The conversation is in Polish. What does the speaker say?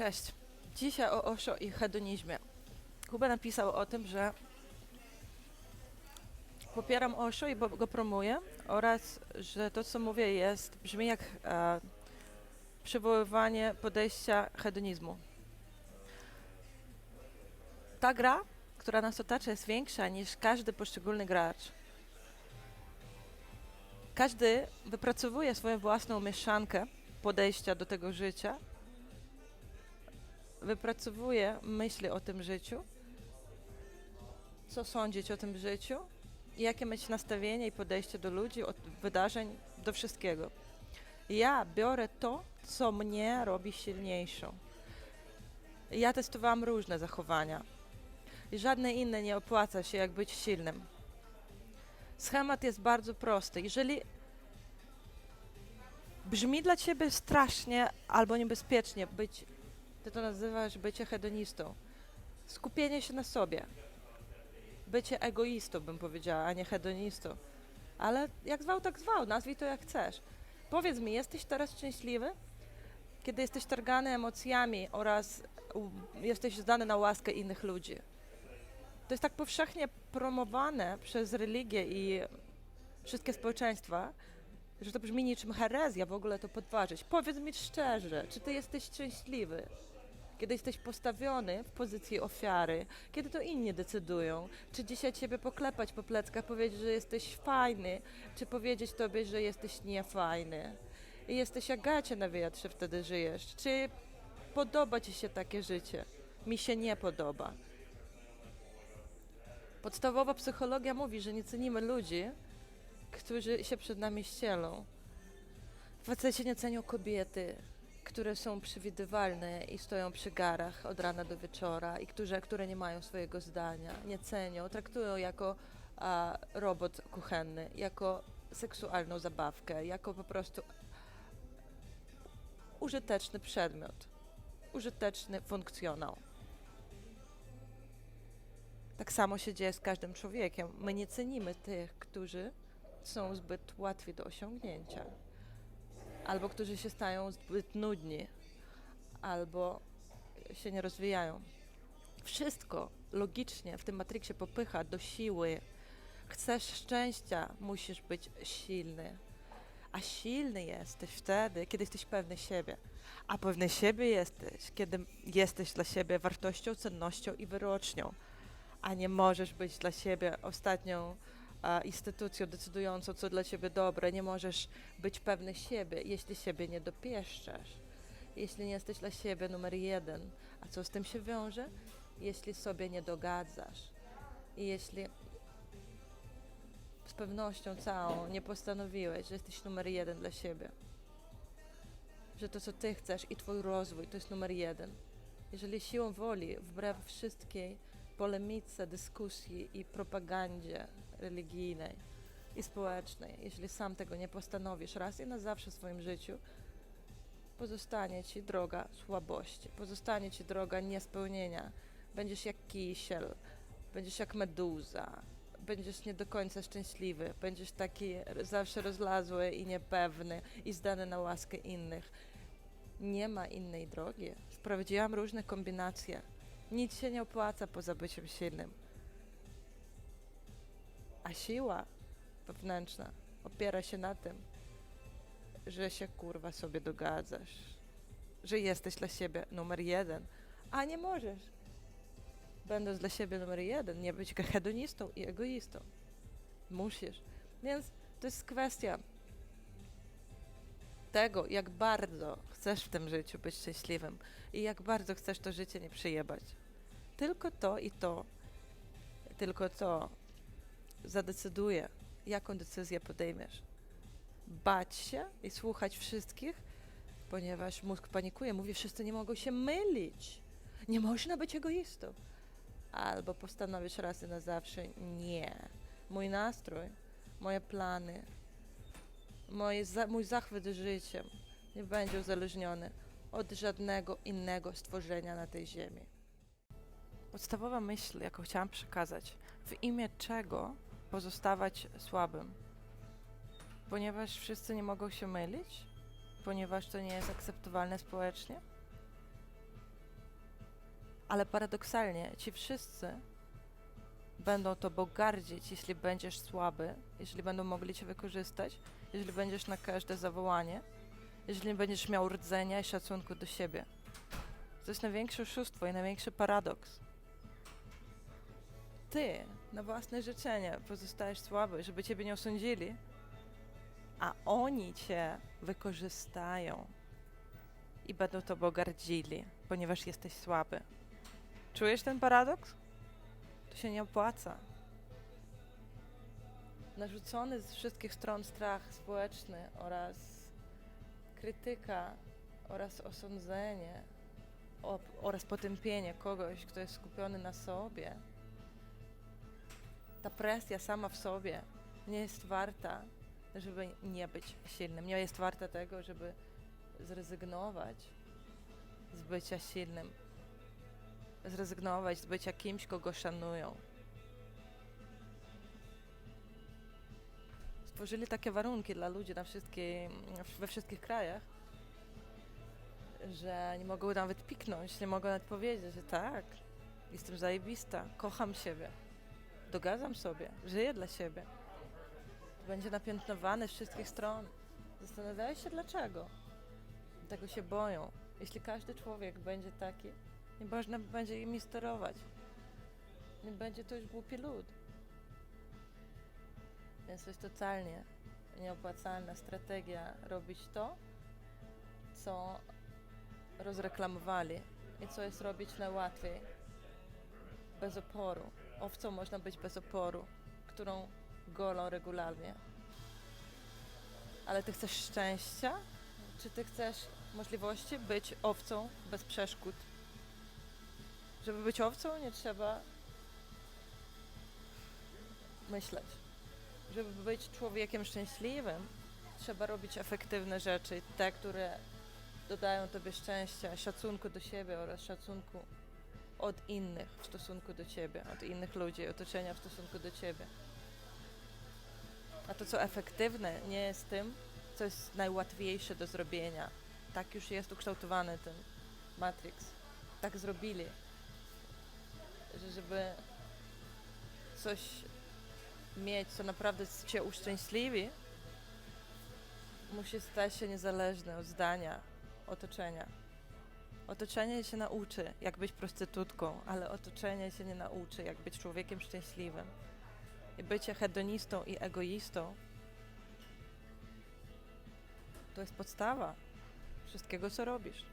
Cześć. Dzisiaj o Osho i hedonizmie. Kuba napisał o tym, że popieram Osho i go promuję oraz, że to, co mówię, jest, brzmi jak e, przywoływanie podejścia hedonizmu. Ta gra, która nas otacza, jest większa niż każdy poszczególny gracz. Każdy wypracowuje swoją własną mieszankę podejścia do tego życia wypracowuje myśli o tym życiu, co sądzić o tym życiu, jakie mieć nastawienie i podejście do ludzi, od wydarzeń, do wszystkiego. Ja biorę to, co mnie robi silniejszą. Ja testowałam różne zachowania i żadne inne nie opłaca się jak być silnym. Schemat jest bardzo prosty. Jeżeli brzmi dla ciebie strasznie albo niebezpiecznie być ty to nazywasz bycie hedonistą. Skupienie się na sobie. Bycie egoistą, bym powiedziała, a nie hedonistą. Ale jak zwał, tak zwał. Nazwij to jak chcesz. Powiedz mi, jesteś teraz szczęśliwy? Kiedy jesteś targany emocjami oraz jesteś zdany na łaskę innych ludzi. To jest tak powszechnie promowane przez religię i wszystkie społeczeństwa, że to brzmi niczym herezja w ogóle to podważyć. Powiedz mi szczerze, czy ty jesteś szczęśliwy? Kiedy jesteś postawiony w pozycji ofiary, kiedy to inni decydują, czy dzisiaj ciebie poklepać po pleckach, powiedzieć, że jesteś fajny, czy powiedzieć tobie, że jesteś niefajny. I jesteś jak gacie na wietrze wtedy żyjesz. Czy podoba ci się takie życie? Mi się nie podoba. Podstawowa psychologia mówi, że nie cenimy ludzi, którzy się przed nami ścielą. Faceci nie cenią kobiety, które są przewidywalne i stoją przy garach od rana do wieczora i którzy, które nie mają swojego zdania, nie cenią, traktują jako a, robot kuchenny, jako seksualną zabawkę, jako po prostu użyteczny przedmiot, użyteczny funkcjonał. Tak samo się dzieje z każdym człowiekiem. My nie cenimy tych, którzy są zbyt łatwi do osiągnięcia, albo którzy się stają zbyt nudni, albo się nie rozwijają. Wszystko logicznie w tym Matrixie popycha do siły. Chcesz szczęścia, musisz być silny. A silny jesteś wtedy, kiedy jesteś pewny siebie. A pewny siebie jesteś, kiedy jesteś dla siebie wartością, cennością i wyrocznią. A nie możesz być dla siebie ostatnią instytucją decydującą, co dla ciebie dobre. Nie możesz być pewny siebie, jeśli siebie nie dopieszczasz. Jeśli nie jesteś dla siebie numer jeden. A co z tym się wiąże? Jeśli sobie nie dogadzasz. I jeśli z pewnością całą nie postanowiłeś, że jesteś numer jeden dla siebie. Że to, co ty chcesz i twój rozwój, to jest numer jeden. Jeżeli siłą woli, wbrew wszystkiej polemice, dyskusji i propagandzie religijnej i społecznej, jeśli sam tego nie postanowisz raz i na zawsze w swoim życiu, pozostanie ci droga słabości, pozostanie ci droga niespełnienia. Będziesz jak kisiel, będziesz jak meduza, będziesz nie do końca szczęśliwy, będziesz taki zawsze rozlazły i niepewny i zdany na łaskę innych. Nie ma innej drogi. Sprawdziłam różne kombinacje. Nic się nie opłaca poza byciem silnym. A siła wewnętrzna opiera się na tym, że się kurwa sobie dogadzasz, że jesteś dla siebie numer jeden, a nie możesz, będąc dla siebie numer jeden, nie być hedonistą i egoistą. Musisz. Więc to jest kwestia tego, jak bardzo chcesz w tym życiu być szczęśliwym i jak bardzo chcesz to życie nie przyjebać. Tylko to i to, tylko to zadecyduje, jaką decyzję podejmiesz. Bać się i słuchać wszystkich, ponieważ mózg panikuje, mówi, wszyscy nie mogą się mylić. Nie można być egoistą. Albo postanowisz raz i na zawsze, nie. Mój nastrój, moje plany, moje, mój zachwyt życiem nie będzie uzależniony od żadnego innego stworzenia na tej ziemi. Podstawowa myśl, jaką chciałam przekazać, w imię czego pozostawać słabym? Ponieważ wszyscy nie mogą się mylić? Ponieważ to nie jest akceptowalne społecznie? Ale paradoksalnie ci wszyscy będą tobą gardzić, jeśli będziesz słaby, jeśli będą mogli cię wykorzystać, jeśli będziesz na każde zawołanie, jeśli będziesz miał rdzenia i szacunku do siebie. To jest największe oszustwo i największy paradoks. Ty na własne życzenie pozostajesz słaby, żeby ciebie nie osądzili, a oni cię wykorzystają i będą tobą gardzili, ponieważ jesteś słaby. Czujesz ten paradoks? To się nie opłaca. Narzucony z wszystkich stron strach społeczny oraz krytyka oraz osądzenie oraz potępienie kogoś, kto jest skupiony na sobie. Ta presja sama w sobie nie jest warta, żeby nie być silnym. Nie jest warta tego, żeby zrezygnować z bycia silnym. Zrezygnować z bycia kimś, kogo szanują. Stworzyli takie warunki dla ludzi na we wszystkich krajach, że nie mogą nawet piknąć, nie mogą nawet powiedzieć, że tak, jestem zajebista, kocham siebie, dogadzam sobie, żyję dla siebie. Będzie napiętnowane z wszystkich stron. Zastanawiają się dlaczego. Tego się boją. Jeśli każdy człowiek będzie taki, nie można będzie im sterować. Nie będzie to już głupi lud. Więc to jest totalnie nieopłacalna strategia robić to, co rozreklamowali i co jest robić najłatwiej. Bez oporu. Owcą można być bez oporu, którą golą regularnie. Ale ty chcesz szczęścia? Czy ty chcesz możliwości być owcą bez przeszkód? Żeby być owcą, nie trzeba myśleć. Żeby być człowiekiem szczęśliwym, trzeba robić efektywne rzeczy, te, które dodają tobie szczęścia, szacunku do siebie oraz szacunku od innych w stosunku do ciebie, od innych ludzi, otoczenia w stosunku do ciebie. A to, co efektywne, nie jest tym, co jest najłatwiejsze do zrobienia. Tak już jest ukształtowany ten Matrix. Tak zrobili, że żeby coś mieć, co naprawdę cię uszczęśliwi, musi stać się niezależny od zdania otoczenia. Otoczenie się nauczy, jak być prostytutką, ale otoczenie się nie nauczy, jak być człowiekiem szczęśliwym. I bycie hedonistą i egoistą to jest podstawa wszystkiego, co robisz.